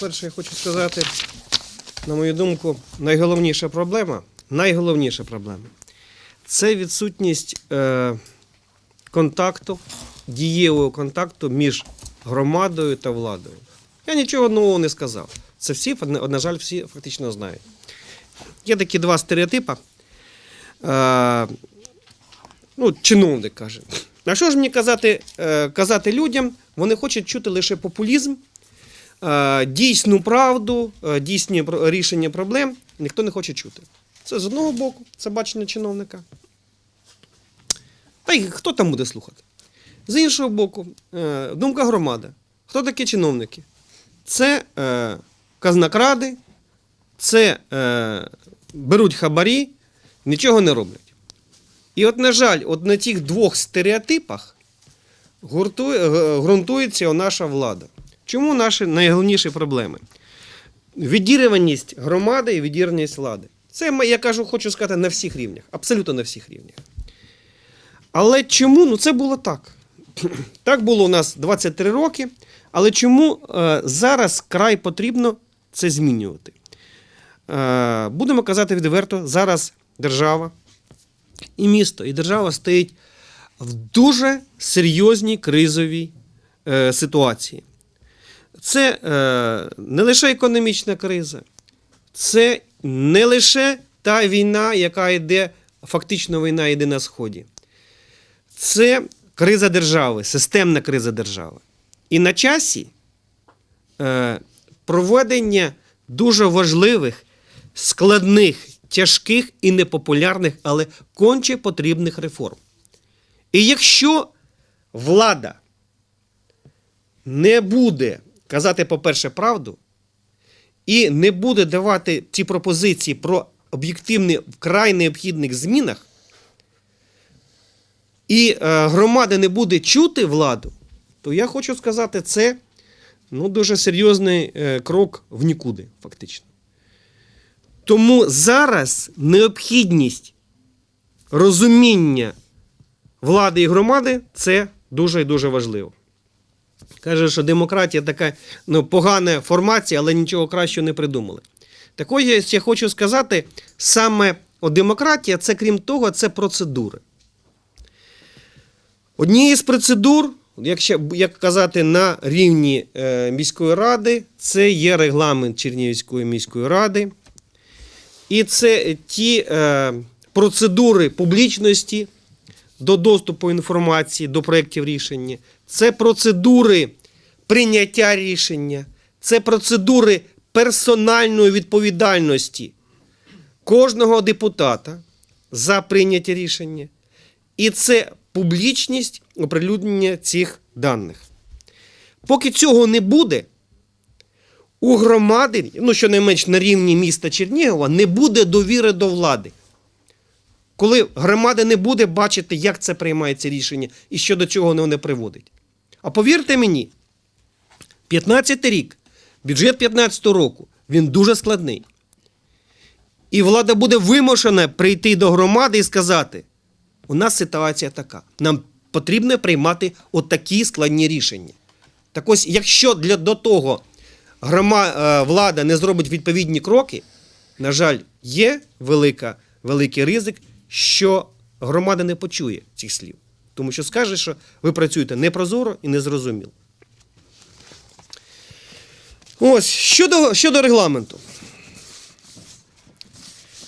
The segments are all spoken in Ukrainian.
По-перше, я хочу сказати, на мою думку, найголовніша проблема, найголовніша проблема це відсутність е, контакту, дієвого контакту між громадою та владою. Я нічого нового не сказав. Це всі, на на жаль, всі фактично знають. Є такі два стереотипи. Е, ну, чиновник каже. А що ж мені казати, е, казати людям? Вони хочуть чути лише популізм, дійсну правду, е, дійсні рішення проблем. Ніхто не хоче чути. Це з одного боку, це бачення чиновника. Та й хто там буде слухати? З іншого боку, е, думка громади. Хто такі чиновники? Це е, казнокради, це е, беруть хабарі, нічого не роблять. І от, на жаль, от на цих двох стереотипах ґрунтується наша влада. Чому наші найголовніші проблеми? Відірваність громади і відірваність влади. Це я кажу, хочу сказати на всіх рівнях, абсолютно на всіх рівнях. Але чому? Ну це було так. Так було у нас 23 роки. Але чому е, зараз край потрібно це змінювати? Е, будемо казати відверто, зараз держава і місто, і держава стоїть в дуже серйозній кризовій е, ситуації. Це е, не лише економічна криза, це не лише та війна, яка йде, фактично війна йде на Сході. Це криза держави, системна криза держави. І на часі е, проведення дуже важливих, складних, тяжких і непопулярних, але конче потрібних реформ. І якщо влада не буде казати, по-перше, правду, і не буде давати ці пропозиції про об'єктивні вкрай необхідних змінах, і е, громада не буде чути владу, то я хочу сказати, це ну, дуже серйозний е, крок в нікуди, фактично. Тому зараз необхідність розуміння влади і громади це дуже і дуже важливо. Каже, що демократія така ну, погана формація, але нічого кращого не придумали. Так ось я хочу сказати, саме демократія, це крім того, це процедури. Однією з процедур, якщо як казати на рівні е, міської ради, це є регламент Чернігівської міської ради. І це ті е, процедури публічності до доступу інформації до проєктів рішення, це процедури прийняття рішення, це процедури персональної відповідальності кожного депутата за прийняття рішення. І це публічність оприлюднення цих даних. Поки цього не буде, у громади, ну щонайменш на рівні міста Чернігова, не буде довіри до влади. Коли громада не буде бачити, як це приймається рішення і що до чого воно не приводить. А повірте мені, 15 рік, бюджет 15 року, він дуже складний. І влада буде вимушена прийти до громади і сказати: у нас ситуація така. Нам потрібно приймати отакі складні рішення. Так ось, якщо для до того грома, е, влада не зробить відповідні кроки, на жаль, є велика, великий ризик, що громада не почує цих слів. Тому що скаже, що ви працюєте непрозоро і незрозуміло. Ось, щодо, щодо регламенту.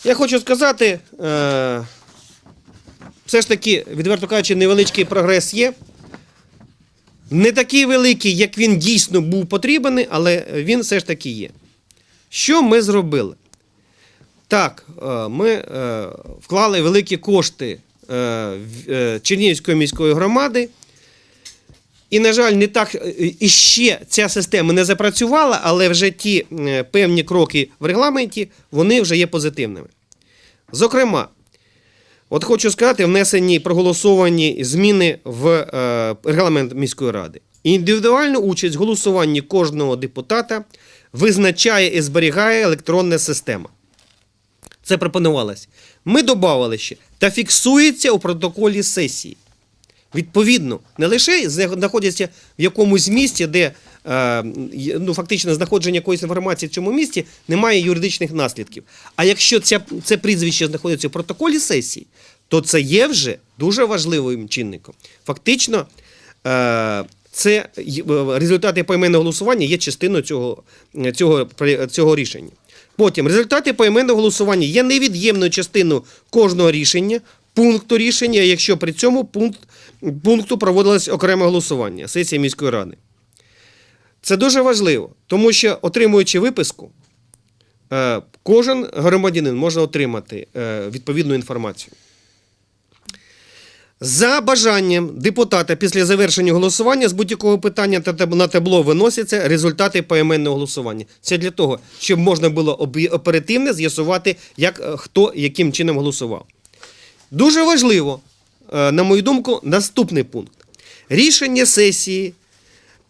Я хочу сказати, е, все ж таки, відверто кажучи, невеличкий прогрес є. Не такий великий, як він дійсно був потрібен, але він все ж таки є. Що ми зробили? Так, е, ми е, вклали великі кошти е, Чернігівської міської громади. І, на жаль, не так і ще ця система не запрацювала, але вже ті певні кроки в регламенті вони вже є позитивними. Зокрема, от хочу сказати, внесені проголосовані зміни в регламент міської ради. Індивідуальну участь в голосуванні кожного депутата визначає і зберігає електронна система. Це пропонувалось. Ми додавали ще та фіксується у протоколі сесії. Відповідно, не лише знаходяться в якомусь місці, де е, ну, фактично знаходження якоїсь інформації в цьому місці не має юридичних наслідків. А якщо ця, це прізвище знаходиться в протоколі сесії, то це є вже дуже важливим чинником. Фактично, е, це е, результати поіменного голосування є частиною цього, цього, цього рішення. Потім результати поіменного голосування є невід'ємною частиною кожного рішення, пункту рішення, якщо при цьому пункт, пункту проводилось окреме голосування сесія міської ради. Це дуже важливо, тому що отримуючи виписку, е, кожен громадянин може отримати е, відповідну інформацію. За бажанням депутата після завершення голосування з будь-якого питання на табло виносяться результати поіменного голосування. Це для того, щоб можна було оперативно з'ясувати, як е, хто яким чином голосував. Дуже важливо, е, на мою думку, наступний пункт. Рішення сесії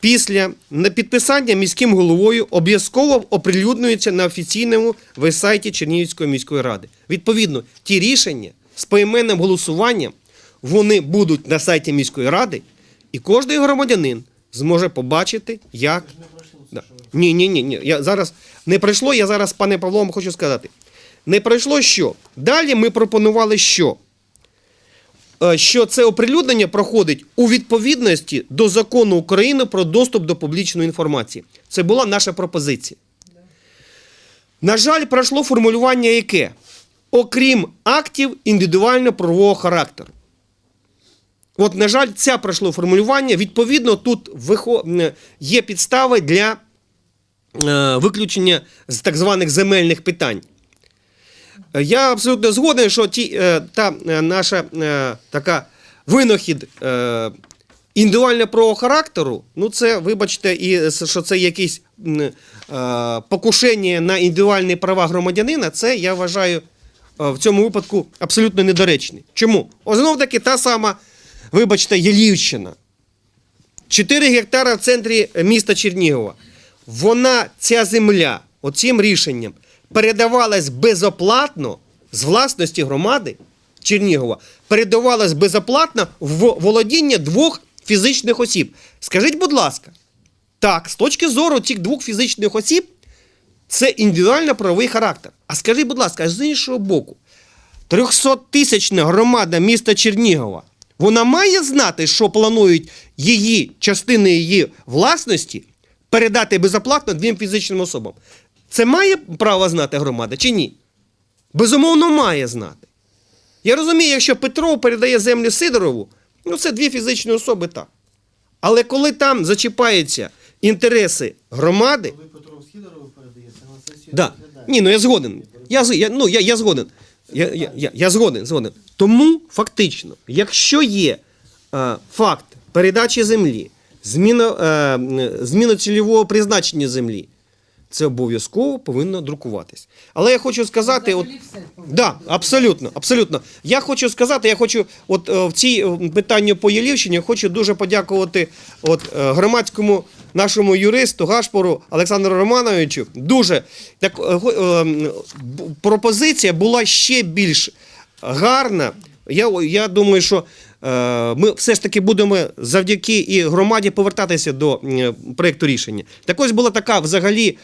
після підписання міським головою обов'язково оприлюднюється на офіційному веб-сайті Чернігівської міської ради. Відповідно, ті рішення з поіменним голосуванням вони будуть на сайті міської ради, і кожен громадянин зможе побачити, як. Да. Ні, ні, ні, ні. Я зараз не пройшло. Я зараз, пане Павло, вам хочу сказати. Не пройшло що? Далі ми пропонували що? Е, Що це оприлюднення проходить у відповідності до закону України про доступ до публічної інформації. Це була наша пропозиція. На жаль, пройшло формулювання яке? Окрім актів індивідуально-правового характеру. От, на жаль, це пройшло формулювання. Відповідно, тут є підстави для е, виключення з так званих земельних питань. Я абсолютно згоден, що ті, е, та е, наша така винахід е, індивідуально правого характеру, ну це, вибачте, і що це якісь покушення на індивідуальні права громадянина, це я вважаю в цьому випадку абсолютно недоречний. Чому? О, знов таки та сама, вибачте, Єлівщина. 4 гектара в центрі міста Чернігова. Вона, ця земля, оцим рішенням передавалась безоплатно з власності громади Чернігова, передавалась безоплатно в володіння двох фізичних осіб. Скажіть, будь ласка, так, з точки зору цих двох фізичних осіб, це індивідуально правовий характер. А скажіть, будь ласка, з іншого боку, 300-тисячна громада міста Чернігова, вона має знати, що планують її частини її власності передати безоплатно двом фізичним особам. Це має право знати громада чи ні? Безумовно, має знати. Я розумію, якщо Петров передає землю Сидорову, ну це дві фізичні особи так. Але коли там зачіпаються інтереси громади, Коли Петров Сидорову передається на сесію, Да. Ні, ну я згоден. Я, я, ну, я, я згоден. Я, я, я, я згоден, згоден. Тому фактично, якщо є е, факт передачі землі, зміна, е, зміна цільового призначення землі, це обов'язково повинно друкуватись. Але я хочу сказати, от, Да, абсолютно, абсолютно. Я хочу сказати, я хочу, от е, в цій е, питанні по Єлівщині, хочу дуже подякувати от, е, громадському нашому юристу Гашпору Олександру Романовичу. Дуже так е, е, пропозиція була ще більш гарна. Я, я думаю, що е, ми все ж таки будемо завдяки і громаді повертатися до проєкту рішення. Так ось була така взагалі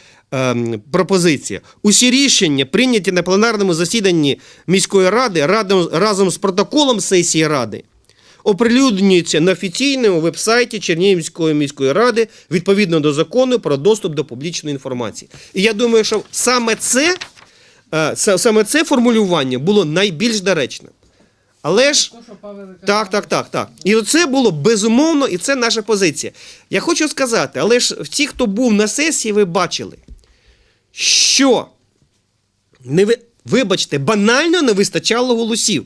пропозиція. Усі рішення, прийняті на пленарному засіданні міської ради разом з протоколом сесії ради, оприлюднюються на офіційному вебсайті Чернігівської міської ради відповідно до закону про доступ до публічної інформації. І я думаю, що саме це, е, це- саме це формулювання було найбільш доречним. Але ж так, так, так, так. І це було безумовно, і це наша позиція. Я хочу сказати, але ж ті, хто був на сесії, ви бачили, що не ви, вибачте, банально не вистачало голосів.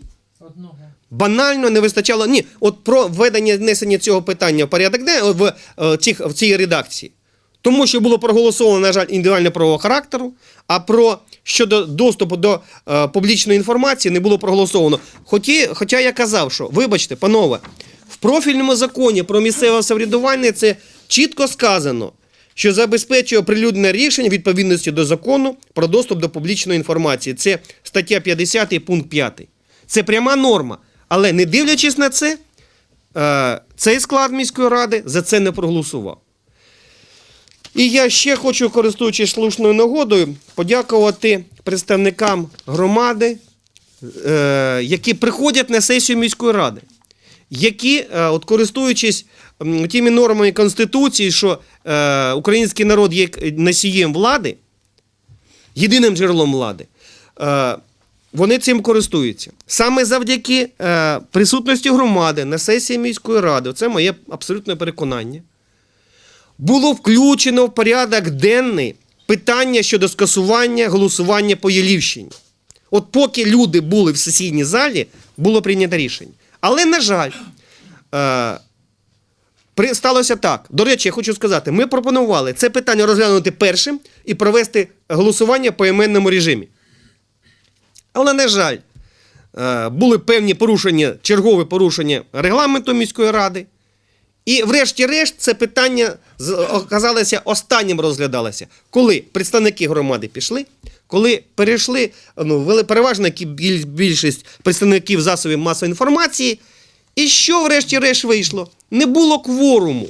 Банально не вистачало. Ні, от про введення внесення цього питання в порядок денний в, е, в цій редакції. Тому що було проголосовано, на жаль, індивідуально правового характеру, а про щодо доступу до е, публічної інформації не було проголосовано. Хоті, хоча я казав, що, вибачте, панове, в профільному законі про місцеве самоврядування це чітко сказано, що забезпечує оприлюднене рішення відповідності до закону про доступ до публічної інформації. Це стаття 50 пункт 5. Це пряма норма. Але не дивлячись на це, е, цей склад міської ради за це не проголосував. І я ще хочу, користуючись слушною нагодою, подякувати представникам громади, е, які приходять на сесію міської ради, які, е, от користуючись тими нормами Конституції, що український народ є носієм влади, єдиним джерелом влади, вони цим користуються. Саме завдяки е, присутності громади на сесії міської ради, це моє абсолютне переконання, було включено в порядок денний питання щодо скасування голосування по Єлівщині. От поки люди були в сесійній залі, було прийнято рішення. Але, на жаль, е, сталося так. До речі, я хочу сказати, ми пропонували це питання розглянути першим і провести голосування по іменному режимі. Але, на жаль, е, були певні порушення, чергові порушення регламенту міської ради. І, врешті-решт, це питання оказалося останнім розглядалося, коли представники громади пішли, коли перейшли, ну, переважна більшість представників засобів масової інформації. І що, врешті-решт, вийшло? Не було кворуму.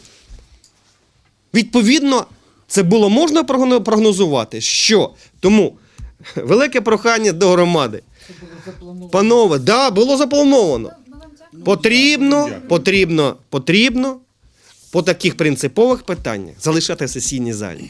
Відповідно, це було можна прогнозувати. Що? Тому велике прохання до громади. Панове, да, було заплановано. Потрібно, потрібно, потрібно по таких принципових питаннях залишати в сесійній залі.